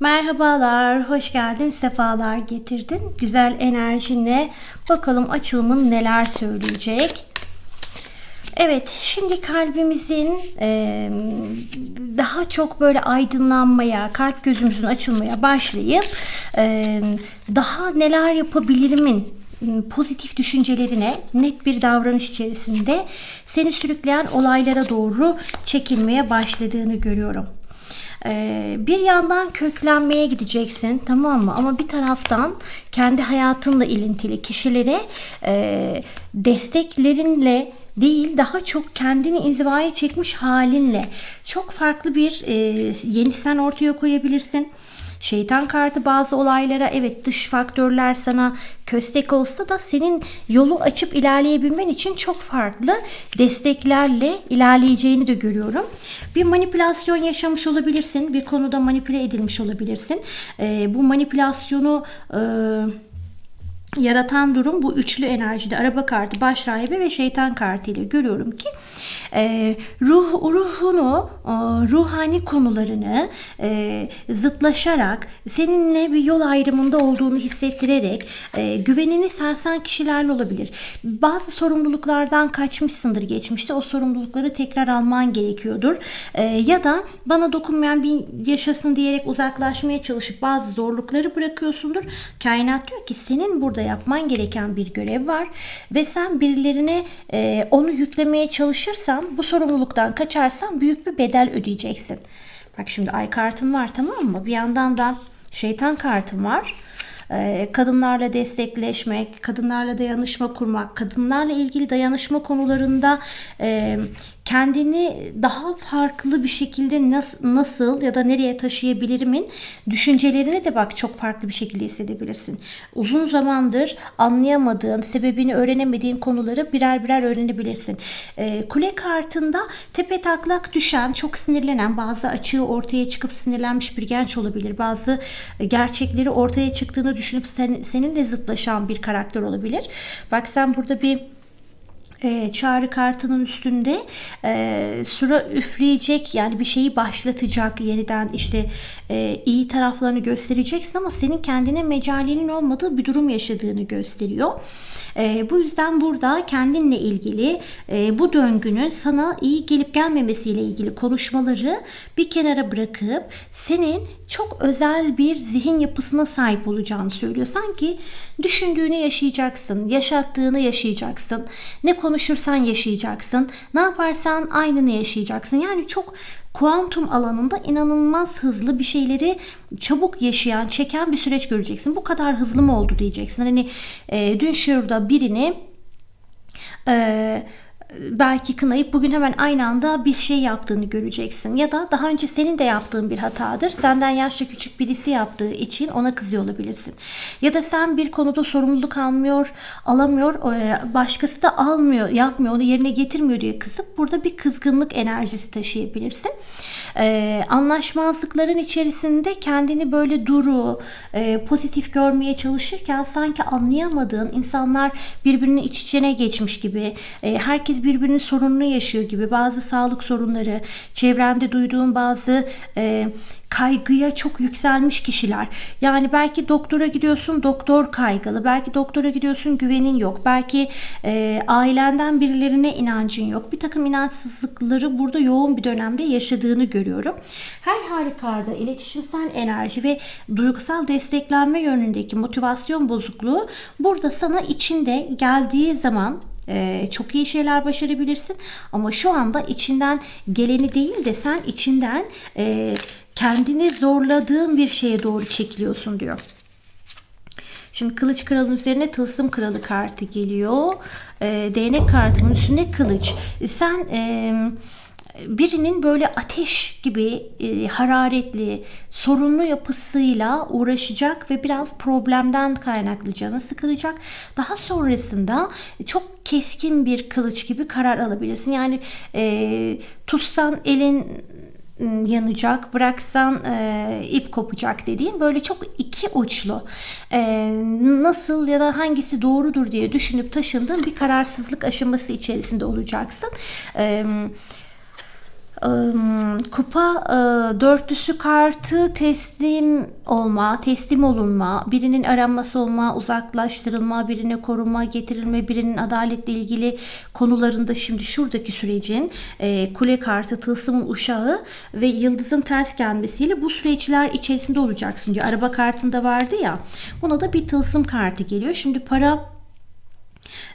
Merhabalar, hoş geldin, sefalar getirdin. Güzel enerjinle bakalım açılımın neler söyleyecek. Evet, şimdi kalbimizin e, daha çok böyle aydınlanmaya, kalp gözümüzün açılmaya başlayıp e, daha neler yapabilirimin pozitif düşüncelerine net bir davranış içerisinde seni sürükleyen olaylara doğru çekilmeye başladığını görüyorum. Ee, bir yandan köklenmeye gideceksin tamam mı? Ama bir taraftan kendi hayatınla ilintili kişilere e, desteklerinle değil daha çok kendini inzivaya çekmiş halinle çok farklı bir e, yeni sen ortaya koyabilirsin. Şeytan kartı bazı olaylara evet dış faktörler sana köstek olsa da senin yolu açıp ilerleyebilmen için çok farklı desteklerle ilerleyeceğini de görüyorum. Bir manipülasyon yaşamış olabilirsin. Bir konuda manipüle edilmiş olabilirsin. Ee, bu manipülasyonu... E, yaratan durum bu üçlü enerjide araba kartı, baş rahibe ve şeytan kartı ile görüyorum ki e, ruh ruhunu, e, ruhani konularını e, zıtlaşarak seninle bir yol ayrımında olduğunu hissettirerek e, güvenini sarsan kişilerle olabilir. Bazı sorumluluklardan kaçmışsındır geçmişte. O sorumlulukları tekrar alman gerekiyordur. E, ya da bana dokunmayan bir yaşasın diyerek uzaklaşmaya çalışıp bazı zorlukları bırakıyorsundur. Kainat diyor ki senin burada yapman gereken bir görev var ve sen birilerine e, onu yüklemeye çalışırsan bu sorumluluktan kaçarsan büyük bir bedel ödeyeceksin. Bak şimdi ay kartım var tamam mı? Bir yandan da şeytan kartım var. Ee, kadınlarla destekleşmek, kadınlarla dayanışma kurmak, kadınlarla ilgili dayanışma konularında e, kendini daha farklı bir şekilde nasıl, nasıl ya da nereye taşıyabilirimin düşüncelerini de bak çok farklı bir şekilde hissedebilirsin. Uzun zamandır anlayamadığın, sebebini öğrenemediğin konuları birer birer öğrenebilirsin. E, kule kartında tepe taklak düşen, çok sinirlenen, bazı açığı ortaya çıkıp sinirlenmiş bir genç olabilir. Bazı gerçekleri ortaya çıktığını düşünüp sen, seninle zıtlaşan bir karakter olabilir. Bak sen burada bir e, çağrı kartının üstünde e, sıra üfleyecek yani bir şeyi başlatacak yeniden işte e, iyi taraflarını göstereceksin ama senin kendine mecalinin olmadığı bir durum yaşadığını gösteriyor. E, bu yüzden burada kendinle ilgili e, bu döngünün sana iyi gelip gelmemesiyle ilgili konuşmaları bir kenara bırakıp senin çok özel bir zihin yapısına sahip olacağını söylüyor. Sanki düşündüğünü yaşayacaksın, yaşattığını yaşayacaksın. Ne konuşursan yaşayacaksın. Ne yaparsan aynını yaşayacaksın. Yani çok kuantum alanında inanılmaz hızlı bir şeyleri çabuk yaşayan, çeken bir süreç göreceksin. Bu kadar hızlı mı oldu diyeceksin. Hani e, dün şurada birini e, belki kınayıp bugün hemen aynı anda bir şey yaptığını göreceksin. Ya da daha önce senin de yaptığın bir hatadır. Senden yaşça küçük birisi yaptığı için ona kızıyor olabilirsin. Ya da sen bir konuda sorumluluk almıyor, alamıyor, e, başkası da almıyor, yapmıyor, onu yerine getirmiyor diye kızıp burada bir kızgınlık enerjisi taşıyabilirsin. Ee, anlaşmazlıkların içerisinde kendini böyle duru, e, pozitif görmeye çalışırken sanki anlayamadığın insanlar birbirinin iç içine geçmiş gibi, e, herkes herkes birbirinin sorununu yaşıyor gibi bazı sağlık sorunları, çevrende duyduğun bazı e, kaygıya çok yükselmiş kişiler. Yani belki doktora gidiyorsun doktor kaygılı. Belki doktora gidiyorsun güvenin yok. Belki e, ailenden birilerine inancın yok. Bir takım inançsızlıkları burada yoğun bir dönemde yaşadığını görüyorum. Her halükarda iletişimsel enerji ve duygusal desteklenme yönündeki motivasyon bozukluğu burada sana içinde geldiği zaman ee, çok iyi şeyler başarabilirsin. Ama şu anda içinden geleni değil de sen içinden e, kendini zorladığın bir şeye doğru çekiliyorsun diyor. Şimdi kılıç kralın üzerine tılsım kralı kartı geliyor. E, değnek kartının üstünde kılıç. Sen e, birinin böyle ateş gibi e, hararetli, sorunlu yapısıyla uğraşacak ve biraz problemden kaynaklı canı sıkılacak. Daha sonrasında çok keskin bir kılıç gibi karar alabilirsin. Yani e, tutsan elin yanacak, bıraksan e, ip kopacak dediğin böyle çok iki uçlu e, nasıl ya da hangisi doğrudur diye düşünüp taşındığın bir kararsızlık aşaması içerisinde olacaksın. E, Im, Kupa e, dörtlüsü kartı teslim olma, teslim olunma, birinin aranması olma, uzaklaştırılma, birine korunma, getirilme, birinin adaletle ilgili konularında şimdi şuradaki sürecin kule kartı, tılsımın uşağı ve yıldızın ters gelmesiyle bu süreçler içerisinde olacaksın diyor. Araba kartında vardı ya. Buna da bir tılsım kartı geliyor. Şimdi para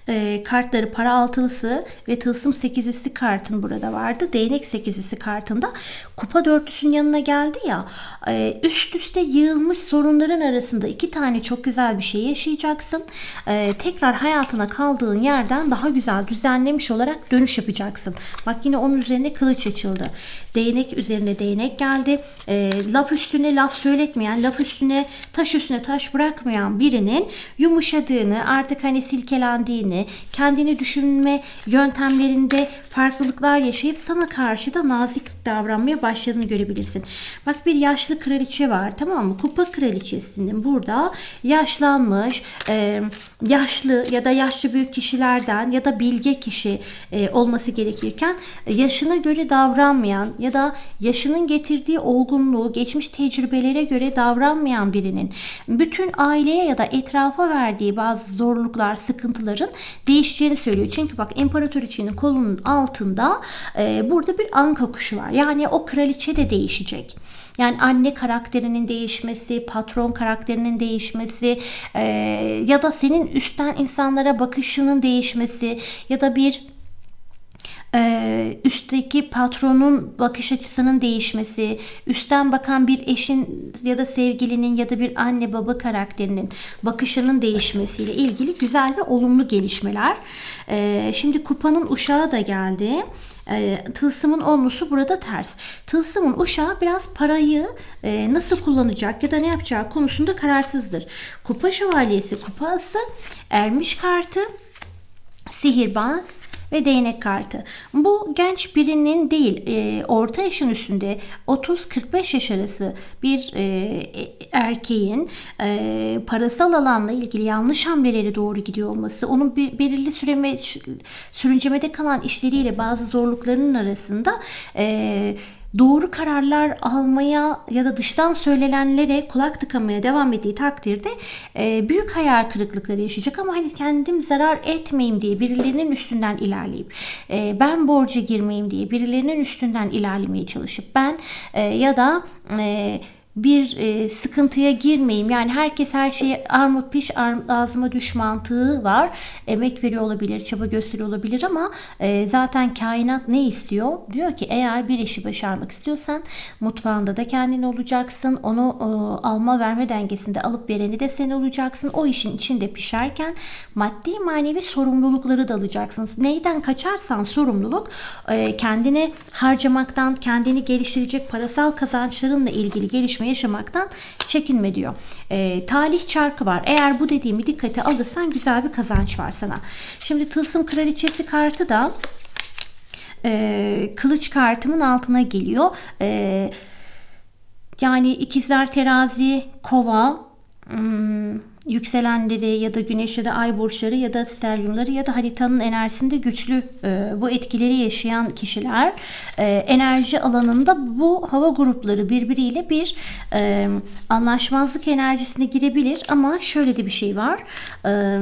e, kartları para altılısı ve tılsım sekizlisi kartın burada vardı. Değnek sekizlisi kartında kupa dörtlüsünün yanına geldi ya e, üst üste yığılmış sorunların arasında iki tane çok güzel bir şey yaşayacaksın. E, tekrar hayatına kaldığın yerden daha güzel düzenlemiş olarak dönüş yapacaksın. Bak yine onun üzerine kılıç açıldı. Değnek üzerine değnek geldi. E, laf üstüne laf söyletmeyen, laf üstüne taş üstüne taş bırakmayan birinin yumuşadığını, artık hani silkelendiğini, kendini düşünme yöntemlerinde farklılıklar yaşayıp sana karşı da nazik davranmaya başladığını görebilirsin. Bak bir yaşlı kraliçe var tamam mı? Kupa kraliçesinin burada yaşlanmış, e, yaşlı ya da yaşlı büyük kişilerden ya da bilge kişi e, olması gerekirken yaşına göre davranmayan ya da yaşının getirdiği olgunluğu, geçmiş tecrübelere göre davranmayan birinin bütün aileye ya da etrafa verdiği bazı zorluklar, sıkıntıların değişeceğini söylüyor. Çünkü bak imparatoriçenin kolunun altında e, burada bir anka kuşu var. Yani o kraliçe de değişecek. Yani anne karakterinin değişmesi, patron karakterinin değişmesi e, ya da senin üstten insanlara bakışının değişmesi ya da bir e, üstteki patronun bakış açısının değişmesi, üstten bakan bir eşin ya da sevgilinin ya da bir anne baba karakterinin bakışının değişmesiyle ilgili güzel ve olumlu gelişmeler. E, şimdi kupanın uşağı da geldi. E, tılsımın onlusu burada ters. Tılsımın uşağı biraz parayı e, nasıl kullanacak ya da ne yapacağı konusunda kararsızdır. Kupa şövalyesi kupası ermiş kartı sihirbaz ve değnek kartı. Bu genç birinin değil e, orta yaşın üstünde 30-45 yaş arası bir e, erkeğin e, parasal alanla ilgili yanlış hamlelere doğru gidiyor olması, onun bir belirli süreme, sürüncemede kalan işleriyle bazı zorluklarının arasında e, doğru kararlar almaya ya da dıştan söylenenlere kulak tıkamaya devam ettiği takdirde e, büyük hayal kırıklıkları yaşayacak ama hani kendim zarar etmeyeyim diye birilerinin üstünden ilerleyip e, ben borca girmeyeyim diye birilerinin üstünden ilerlemeye çalışıp ben e, ya da e, bir e, sıkıntıya girmeyeyim. Yani herkes her şeyi armut piş ar, ağzıma düş mantığı var. Emek veriyor olabilir, çaba gösteriyor olabilir ama e, zaten kainat ne istiyor? Diyor ki eğer bir işi başarmak istiyorsan mutfağında da kendin olacaksın. Onu e, alma verme dengesinde alıp vereni de sen olacaksın. O işin içinde pişerken maddi manevi sorumlulukları da alacaksın. Neyden kaçarsan sorumluluk e, kendini harcamaktan, kendini geliştirecek parasal kazançlarınla ilgili gelişme yaşamaktan çekinme diyor. E, talih çarkı var. Eğer bu dediğimi dikkate alırsan güzel bir kazanç var sana. Şimdi tılsım kraliçesi kartı da e, kılıç kartımın altına geliyor. E, yani ikizler terazi, kova, hmm, yükselenleri ya da güneş ya da ay burçları ya da steryumları ya da haritanın enerjisinde güçlü e, bu etkileri yaşayan kişiler e, enerji alanında bu hava grupları birbiriyle bir e, anlaşmazlık enerjisine girebilir ama şöyle de bir şey var. E,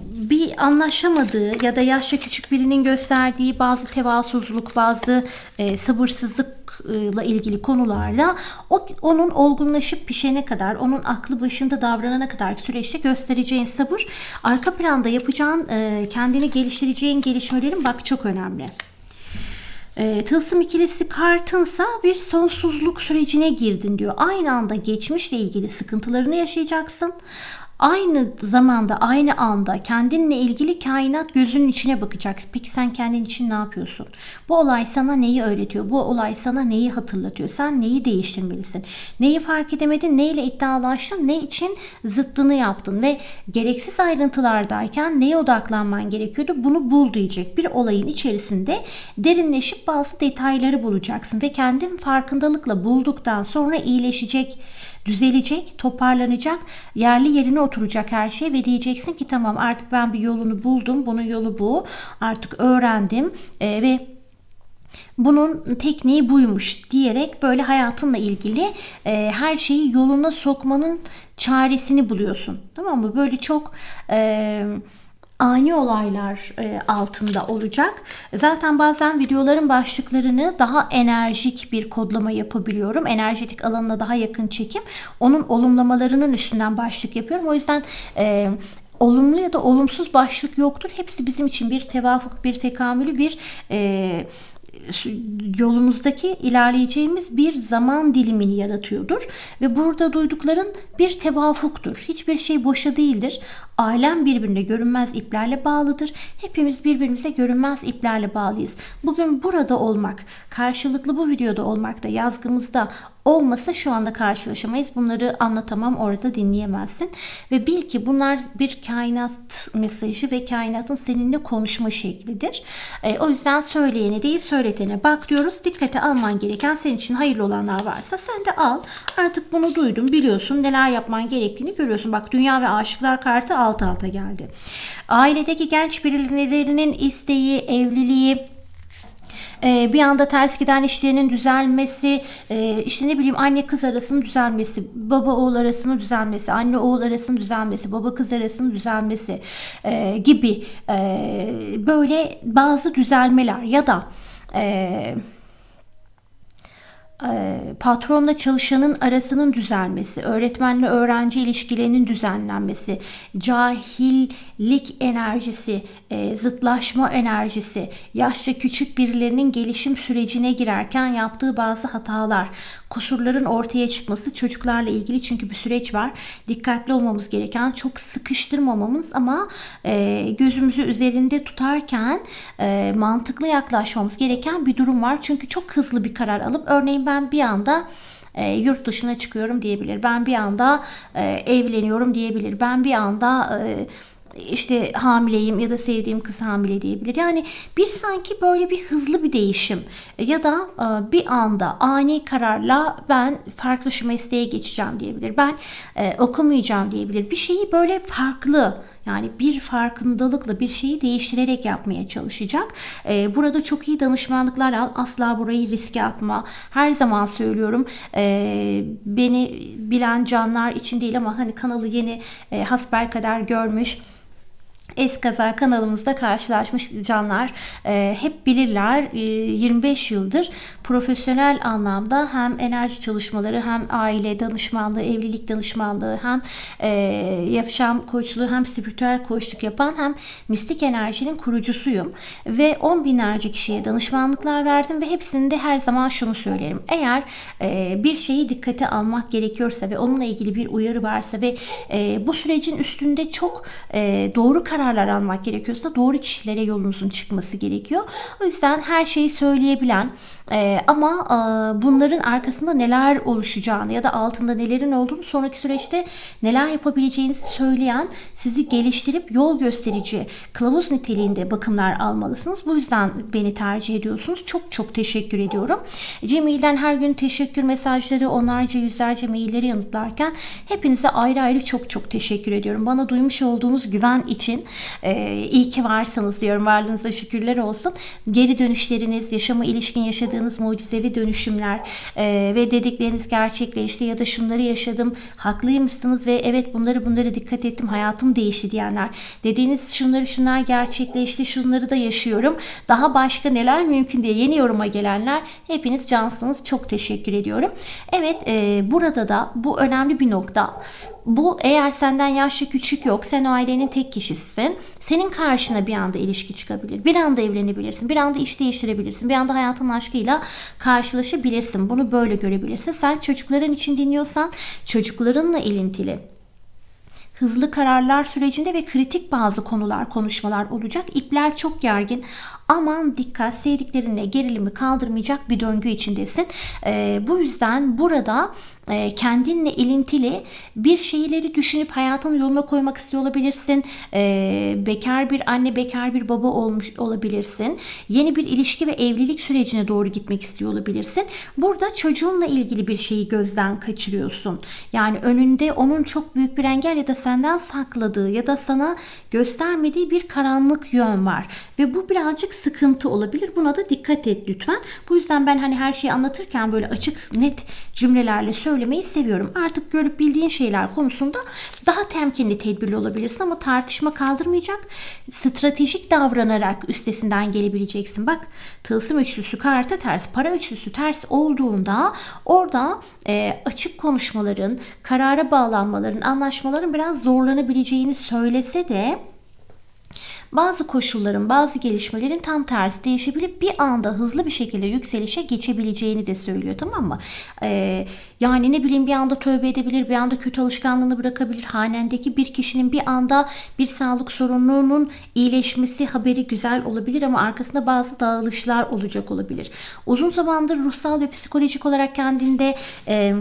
bir anlaşamadığı ya da yaşça küçük birinin gösterdiği bazı tevazusuzluk, bazı e, sabırsızlıkla ilgili konularda o, onun olgunlaşıp pişene kadar, onun aklı başında davranana kadar süreçte göstereceğin sabır, arka planda yapacağın, e, kendini geliştireceğin gelişmelerin bak çok önemli. E, tılsım ikilisi kartınsa bir sonsuzluk sürecine girdin diyor. Aynı anda geçmişle ilgili sıkıntılarını yaşayacaksın aynı zamanda aynı anda kendinle ilgili kainat gözünün içine bakacaksın. Peki sen kendin için ne yapıyorsun? Bu olay sana neyi öğretiyor? Bu olay sana neyi hatırlatıyor? Sen neyi değiştirmelisin? Neyi fark edemedin? Neyle iddialaştın? Ne için zıttını yaptın? Ve gereksiz ayrıntılardayken neye odaklanman gerekiyordu? Bunu bul diyecek. Bir olayın içerisinde derinleşip bazı detayları bulacaksın ve kendin farkındalıkla bulduktan sonra iyileşecek düzelecek, toparlanacak, yerli yerine oturacak her şey ve diyeceksin ki tamam artık ben bir yolunu buldum. Bunun yolu bu. Artık öğrendim e, ve bunun tekniği buymuş diyerek böyle hayatınla ilgili e, her şeyi yoluna sokmanın çaresini buluyorsun. Tamam mı? Böyle çok e, ani olaylar e, altında olacak. Zaten bazen videoların başlıklarını daha enerjik bir kodlama yapabiliyorum. Enerjetik alanına daha yakın çekim. Onun olumlamalarının üstünden başlık yapıyorum. O yüzden e, olumlu ya da olumsuz başlık yoktur. Hepsi bizim için bir tevafuk, bir tekamülü, bir e, yolumuzdaki ilerleyeceğimiz bir zaman dilimini yaratıyordur. Ve burada duydukların bir tevafuktur. Hiçbir şey boşa değildir. Alem birbirine görünmez iplerle bağlıdır. Hepimiz birbirimize görünmez iplerle bağlıyız. Bugün burada olmak, karşılıklı bu videoda olmak da yazgımızda olmasa şu anda karşılaşamayız. Bunları anlatamam orada dinleyemezsin. Ve bil ki bunlar bir kainat mesajı ve kainatın seninle konuşma şeklidir. E, o yüzden söyleyene değil söyletene bak diyoruz. Dikkate alman gereken senin için hayırlı olanlar varsa sen de al. Artık bunu duydun biliyorsun neler yapman gerektiğini görüyorsun. Bak dünya ve aşıklar kartı alt alta geldi. Ailedeki genç birilerinin isteği, evliliği, e, bir anda ters giden işlerinin düzelmesi, e, işte ne bileyim anne kız arasının düzelmesi, baba oğul arasının düzelmesi, anne oğul arasının düzelmesi, baba kız arasının düzelmesi e, gibi böyle bazı düzelmeler ya da 诶、patronla çalışanın arasının düzelmesi, öğretmenle öğrenci ilişkilerinin düzenlenmesi, cahillik enerjisi, e, zıtlaşma enerjisi, yaşça küçük birilerinin gelişim sürecine girerken yaptığı bazı hatalar, kusurların ortaya çıkması çocuklarla ilgili çünkü bir süreç var. Dikkatli olmamız gereken, çok sıkıştırmamamız ama e, gözümüzü üzerinde tutarken e, mantıklı yaklaşmamız gereken bir durum var. Çünkü çok hızlı bir karar alıp örneğin ben bir anda e, yurt dışına çıkıyorum diyebilir. Ben bir anda e, evleniyorum diyebilir. Ben bir anda e, işte hamileyim ya da sevdiğim kız hamile diyebilir. Yani bir sanki böyle bir hızlı bir değişim ya da e, bir anda ani kararla ben farklı şu mesleğe geçeceğim diyebilir. Ben e, okumayacağım diyebilir. Bir şeyi böyle farklı yani bir farkındalıkla bir şeyi değiştirerek yapmaya çalışacak. E, burada çok iyi danışmanlıklar al. Asla burayı riske atma. Her zaman söylüyorum. beni bilen canlar için değil ama hani kanalı yeni e, hasbel kadar görmüş Eskaza kanalımızda karşılaşmış canlar e, hep bilirler e, 25 yıldır profesyonel anlamda hem enerji çalışmaları hem aile danışmanlığı, evlilik danışmanlığı hem e, yaşam koçluğu hem spiritüel koçluk yapan hem mistik enerjinin kurucusuyum. Ve 10 binlerce kişiye danışmanlıklar verdim ve hepsinde her zaman şunu söylerim. Eğer e, bir şeyi dikkate almak gerekiyorsa ve onunla ilgili bir uyarı varsa ve e, bu sürecin üstünde çok e, doğru kararlar almak gerekiyorsa doğru kişilere yolunuzun çıkması gerekiyor. O yüzden her şeyi söyleyebilen ee, ama e, bunların arkasında neler oluşacağını ya da altında nelerin olduğunu sonraki süreçte neler yapabileceğinizi söyleyen sizi geliştirip yol gösterici kılavuz niteliğinde bakımlar almalısınız. Bu yüzden beni tercih ediyorsunuz. Çok çok teşekkür ediyorum. Gmail'den her gün teşekkür mesajları onlarca yüzlerce mailleri yanıtlarken hepinize ayrı ayrı çok çok teşekkür ediyorum. Bana duymuş olduğunuz güven için e, iyi ki varsınız diyorum. Varlığınıza şükürler olsun. Geri dönüşleriniz, yaşama ilişkin yaşadığınız mucizevi dönüşümler e, ve dedikleriniz gerçekleşti ya da şunları yaşadım haklıymışsınız ve evet bunları bunları dikkat ettim hayatım değişti diyenler dediğiniz şunları şunlar gerçekleşti şunları da yaşıyorum daha başka neler mümkün diye yeni yoruma gelenler hepiniz cansınız çok teşekkür ediyorum. Evet e, burada da bu önemli bir nokta bu eğer senden yaşlı küçük yok, sen o ailenin tek kişisisin. Senin karşına bir anda ilişki çıkabilir. Bir anda evlenebilirsin. Bir anda iş değiştirebilirsin. Bir anda hayatın aşkıyla karşılaşabilirsin. Bunu böyle görebilirsin. Sen çocukların için dinliyorsan çocuklarınla ilintili hızlı kararlar sürecinde ve kritik bazı konular, konuşmalar olacak. İpler çok gergin. Aman dikkat sevdiklerine gerilimi kaldırmayacak bir döngü içindesin. E, bu yüzden burada e, kendinle ilintili bir şeyleri düşünüp hayatın yoluna koymak istiyor olabilirsin. E, bekar bir anne, bekar bir baba olmuş olabilirsin. Yeni bir ilişki ve evlilik sürecine doğru gitmek istiyor olabilirsin. Burada çocuğunla ilgili bir şeyi gözden kaçırıyorsun. Yani önünde onun çok büyük bir engel ya da senden sakladığı ya da sana göstermediği bir karanlık yön var. Ve bu birazcık sıkıntı olabilir. Buna da dikkat et lütfen. Bu yüzden ben hani her şeyi anlatırken böyle açık net cümlelerle söylemeyi seviyorum. Artık görüp bildiğin şeyler konusunda daha temkinli tedbirli olabilirsin ama tartışma kaldırmayacak. Stratejik davranarak üstesinden gelebileceksin. Bak tılsım üçlüsü kartı ters, para üçlüsü ters olduğunda orada e, açık konuşmaların, karara bağlanmaların, anlaşmaların biraz zorlanabileceğini söylese de bazı koşulların, bazı gelişmelerin tam tersi değişebilip bir anda hızlı bir şekilde yükselişe geçebileceğini de söylüyor tamam mı? Ee, yani ne bileyim bir anda tövbe edebilir, bir anda kötü alışkanlığını bırakabilir. Hanendeki bir kişinin bir anda bir sağlık sorununun iyileşmesi haberi güzel olabilir ama arkasında bazı dağılışlar olacak olabilir. Uzun zamandır ruhsal ve psikolojik olarak kendinde e,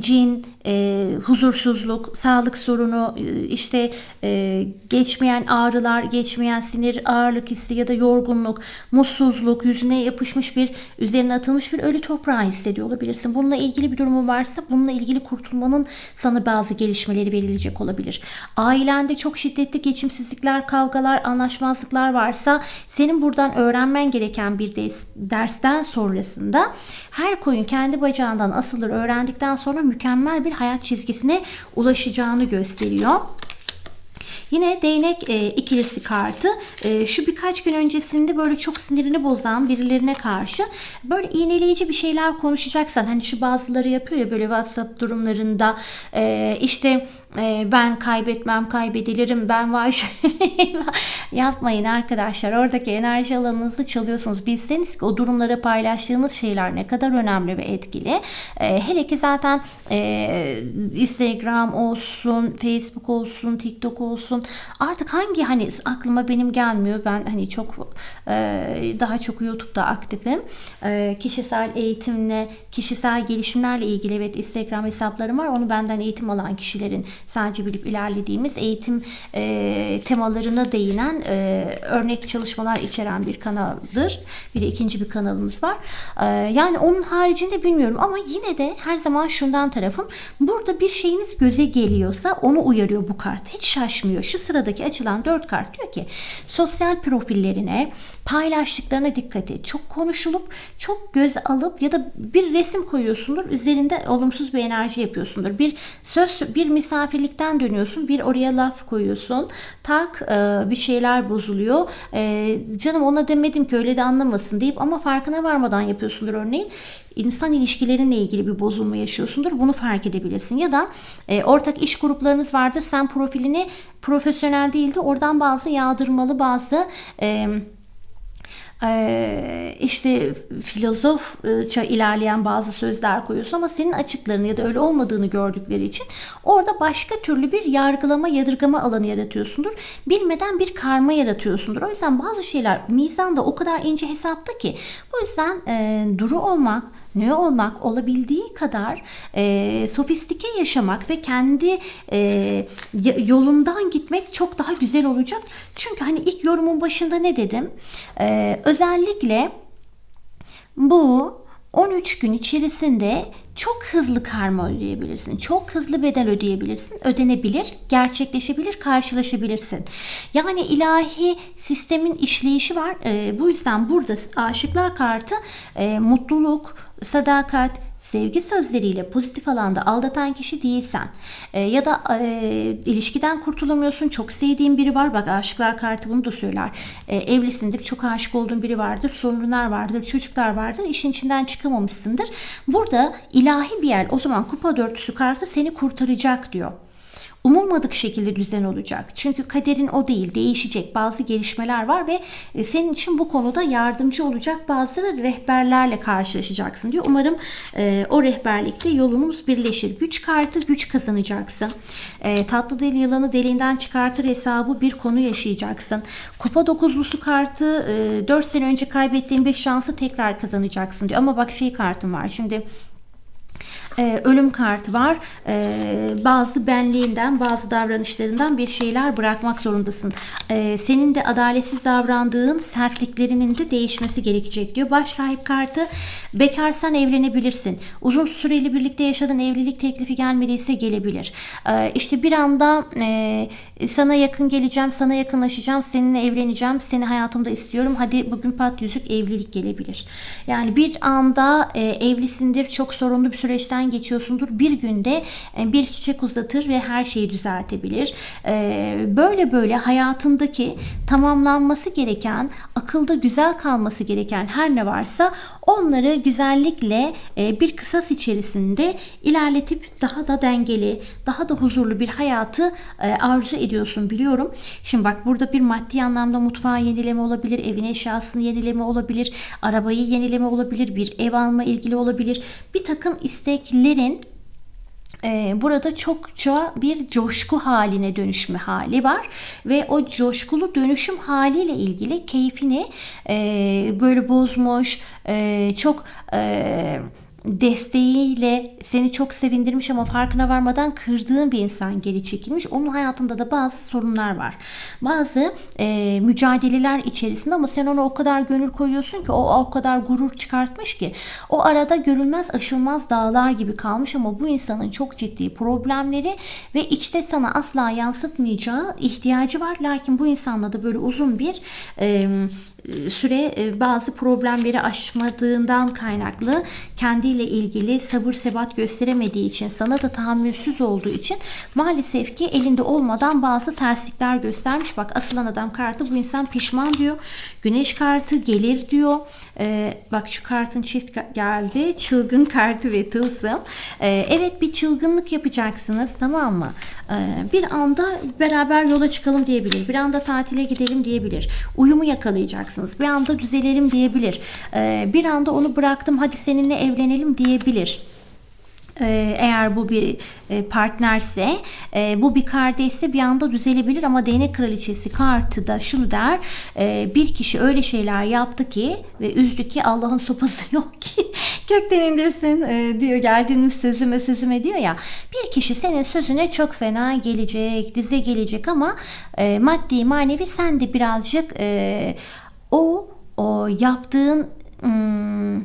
cin, e, huzursuzluk, sağlık sorunu, e, işte e, geçmeyen ağrılar, geçmeyen sinir, ağırlık hissi ya da yorgunluk, mutsuzluk, yüzüne yapışmış bir, üzerine atılmış bir ölü toprağı hissediyor olabilirsin. Bununla ilgili bir durumu varsa bununla ilgili kurtulmanın sana bazı gelişmeleri verilecek olabilir. Ailende çok şiddetli geçimsizlikler, kavgalar, anlaşmazlıklar varsa senin buradan öğrenmen gereken bir dersten sonrasında her koyun kendi bacağından asılır öğrendikten sonra mükemmel bir hayat çizgisine ulaşacağını gösteriyor. Yine değnek e, ikilisi kartı. E, şu birkaç gün öncesinde böyle çok sinirini bozan birilerine karşı böyle iğneleyici bir şeyler konuşacaksan hani şu bazıları yapıyor ya böyle WhatsApp durumlarında e, işte e, ben kaybetmem kaybedilirim ben vay yapmayın arkadaşlar oradaki enerji alanınızı çalıyorsunuz. Bilseniz ki o durumlara paylaştığınız şeyler ne kadar önemli ve etkili. E, hele ki zaten e, Instagram olsun Facebook olsun TikTok olsun. Artık hangi hani aklıma benim gelmiyor. Ben hani çok e, daha çok YouTube'da aktifim. E, kişisel eğitimle kişisel gelişimlerle ilgili evet Instagram hesaplarım var. Onu benden eğitim alan kişilerin sadece bilip ilerlediğimiz eğitim e, temalarına değinen e, örnek çalışmalar içeren bir kanaldır. Bir de ikinci bir kanalımız var. E, yani onun haricinde bilmiyorum ama yine de her zaman şundan tarafım. Burada bir şeyiniz göze geliyorsa onu uyarıyor bu kart. Hiç şaşmıyor. Şu sıradaki açılan dört kart diyor ki sosyal profillerine paylaştıklarına dikkat et. Çok konuşulup çok göz alıp ya da bir resim koyuyorsundur. Üzerinde olumsuz bir enerji yapıyorsundur. Bir söz bir misafirlikten dönüyorsun. Bir oraya laf koyuyorsun. Tak e, bir şeyler bozuluyor. E, canım ona demedim ki öyle de anlamasın deyip ama farkına varmadan yapıyorsundur örneğin insan ilişkilerinle ilgili bir bozulma yaşıyorsundur. Bunu fark edebilirsin. Ya da e, ortak iş gruplarınız vardır. Sen profilini profesyonel değil de oradan bazı yağdırmalı bazı e, ee, işte filozofça ilerleyen bazı sözler koyuyorsun ama senin açıklarını ya da öyle olmadığını gördükleri için orada başka türlü bir yargılama, yadırgama alanı yaratıyorsundur. Bilmeden bir karma yaratıyorsundur. O yüzden bazı şeyler mizanda o kadar ince hesapta ki bu yüzden e, duru olmak, ne olmak olabildiği kadar e, sofistike yaşamak ve kendi e, yolundan gitmek çok daha güzel olacak. Çünkü hani ilk yorumun başında ne dedim? E, özellikle bu 13 gün içerisinde çok hızlı karma ödeyebilirsin. Çok hızlı bedel ödeyebilirsin. Ödenebilir, gerçekleşebilir, karşılaşabilirsin. Yani ilahi sistemin işleyişi var. E, bu yüzden burada aşıklar kartı e, mutluluk, sadakat, sevgi sözleriyle pozitif alanda aldatan kişi değilsen e, ya da e, ilişkiden kurtulamıyorsun çok sevdiğin biri var bak aşıklar kartı bunu da söyler e, evlisindir çok aşık olduğun biri vardır sorunlar vardır çocuklar vardır işin içinden çıkamamışsındır. Burada ilahi bir yer o zaman kupa dörtlüsü kartı seni kurtaracak diyor umulmadık şekilde düzen olacak. Çünkü kaderin o değil, değişecek. Bazı gelişmeler var ve e, senin için bu konuda yardımcı olacak bazı rehberlerle karşılaşacaksın diyor. Umarım e, o rehberlikte yolumuz birleşir. Güç kartı güç kazanacaksın. E, tatlı deli yılanı deliğinden çıkartır hesabı bir konu yaşayacaksın. Kupa dokuzlusu kartı e, 4 sene önce kaybettiğin bir şansı tekrar kazanacaksın diyor. Ama bak şey kartım var. Şimdi Ee, ölüm kartı var. Ee, bazı benliğinden, bazı davranışlarından bir şeyler bırakmak zorundasın. Ee, senin de adaletsiz davrandığın sertliklerinin de değişmesi gerekecek diyor. Baş rahip kartı bekarsan evlenebilirsin. Uzun süreli birlikte yaşadığın evlilik teklifi gelmediyse gelebilir. Ee, işte bir anda e, sana yakın geleceğim, sana yakınlaşacağım, seninle evleneceğim, seni hayatımda istiyorum. Hadi bugün pat yüzük evlilik gelebilir. Yani bir anda e, evlisindir, çok sorunlu bir süreçten geçiyorsundur. Bir günde e, bir çiçek uzatır ve her şeyi düzeltebilir. E, böyle böyle hayatındaki tamamlanması gereken, akılda güzel kalması gereken her ne varsa onları güzellikle e, bir kısas içerisinde ilerletip daha da dengeli, daha da huzurlu bir hayatı e, arzu ediyorsun biliyorum. Şimdi bak burada bir maddi anlamda mutfağı yenileme olabilir, evin eşyasını yenileme olabilir, arabayı yenileme olabilir, bir ev alma ilgili olabilir. Bir takım isteklerin burada çokça bir coşku haline dönüşme hali var ve o coşkulu dönüşüm haliyle ilgili keyfini e, böyle bozmuş, e, çok e, desteğiyle seni çok sevindirmiş ama farkına varmadan kırdığın bir insan geri çekilmiş. Onun hayatında da bazı sorunlar var. Bazı e, mücadeleler içerisinde ama sen ona o kadar gönül koyuyorsun ki o o kadar gurur çıkartmış ki o arada görülmez aşılmaz dağlar gibi kalmış ama bu insanın çok ciddi problemleri ve içte sana asla yansıtmayacağı ihtiyacı var. Lakin bu insanla da böyle uzun bir e, süre e, bazı problemleri aşmadığından kaynaklı kendiyle ilgili sabır sebat gösteremediği için sana da tahammülsüz olduğu için maalesef ki elinde olmadan bazı terslikler göstermiş. Bak asılan adam kartı bu insan pişman diyor. Güneş kartı gelir diyor. Ee, bak şu kartın çift geldi. Çılgın kartı ve tılsım. Ee, evet bir çılgınlık yapacaksınız tamam mı? Ee, bir anda beraber yola çıkalım diyebilir. Bir anda tatile gidelim diyebilir. Uyumu yakalayacaksınız. Bir anda düzelelim diyebilir. Ee, bir anda onu bıraktım hadi seninle evlenelim diyebilir eğer bu bir e, partnerse e, bu bir kardeşse bir anda düzelebilir ama değnek kraliçesi kartı da şunu der e, bir kişi öyle şeyler yaptı ki ve üzdü ki Allah'ın sopası yok ki gökten indirsin diyor geldiğimiz sözüme sözüme diyor ya. Bir kişi senin sözüne çok fena gelecek dize gelecek ama maddi manevi sen de birazcık o o yaptığın hmm,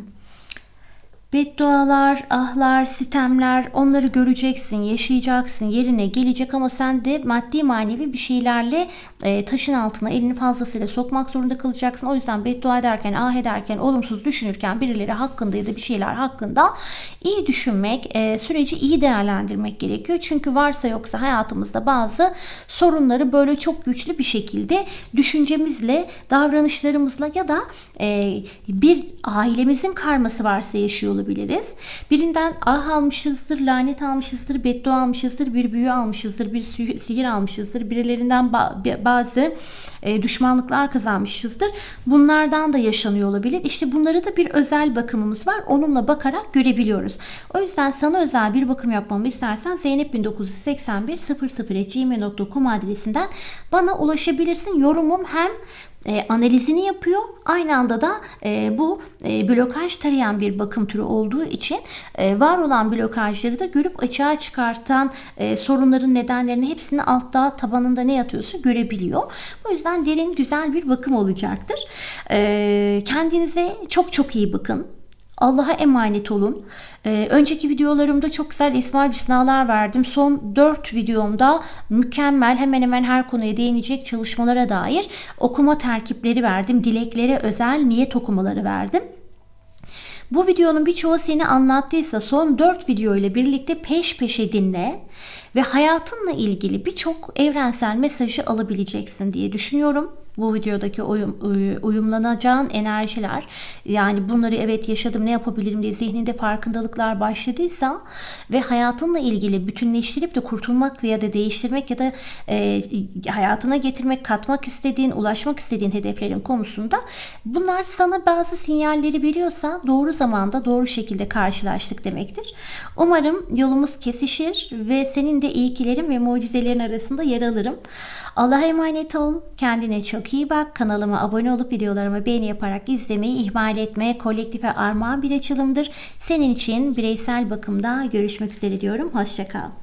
Beddualar, ahlar, sitemler onları göreceksin, yaşayacaksın, yerine gelecek ama sen de maddi manevi bir şeylerle e, taşın altına elini fazlasıyla sokmak zorunda kalacaksın. O yüzden beddua ederken, ah ederken, olumsuz düşünürken birileri hakkında ya da bir şeyler hakkında iyi düşünmek, e, süreci iyi değerlendirmek gerekiyor. Çünkü varsa yoksa hayatımızda bazı sorunları böyle çok güçlü bir şekilde düşüncemizle, davranışlarımızla ya da e, bir ailemizin karması varsa yaşıyor olabiliriz. Birinden ah almışızdır, lanet almışızdır, beddua almışızdır, bir büyü almışızdır, bir sihir almışızdır. Birilerinden bazı e, düşmanlıklar kazanmışızdır. Bunlardan da yaşanıyor olabilir. İşte bunları da bir özel bakımımız var. Onunla bakarak görebiliyoruz. O yüzden sana özel bir bakım yapmamı istersen Zeynep 1981 00gmail.com adresinden bana ulaşabilirsin. Yorumum hem e, analizini yapıyor. Aynı anda da e, bu e, blokaj tarayan bir bakım türü olduğu için e, var olan blokajları da görüp açığa çıkartan e, sorunların nedenlerini hepsini altta tabanında ne yatıyorsa görebiliyor. Bu yüzden derin güzel bir bakım olacaktır. E, kendinize çok çok iyi bakın. Allah'a emanet olun. Ee, önceki videolarımda çok güzel İsmail Hüsnalar verdim. Son 4 videomda mükemmel hemen hemen her konuya değinecek çalışmalara dair okuma terkipleri verdim. Dileklere özel niyet okumaları verdim. Bu videonun birçoğu seni anlattıysa son 4 video ile birlikte peş peşe dinle ve hayatınla ilgili birçok evrensel mesajı alabileceksin diye düşünüyorum bu videodaki uyum, uyumlanacağın enerjiler yani bunları evet yaşadım ne yapabilirim diye zihninde farkındalıklar başladıysa ve hayatınla ilgili bütünleştirip de kurtulmak ya da değiştirmek ya da e, hayatına getirmek, katmak istediğin, ulaşmak istediğin hedeflerin konusunda bunlar sana bazı sinyalleri veriyorsa doğru zamanda doğru şekilde karşılaştık demektir. Umarım yolumuz kesişir ve senin de iyikilerin ve mucizelerin arasında yer alırım. Allah'a emanet ol. Kendine çok çok iyi bak. Kanalıma abone olup videolarımı beğeni yaparak izlemeyi ihmal etme. Kolektife armağan bir açılımdır. Senin için bireysel bakımda görüşmek üzere diyorum. Hoşçakal.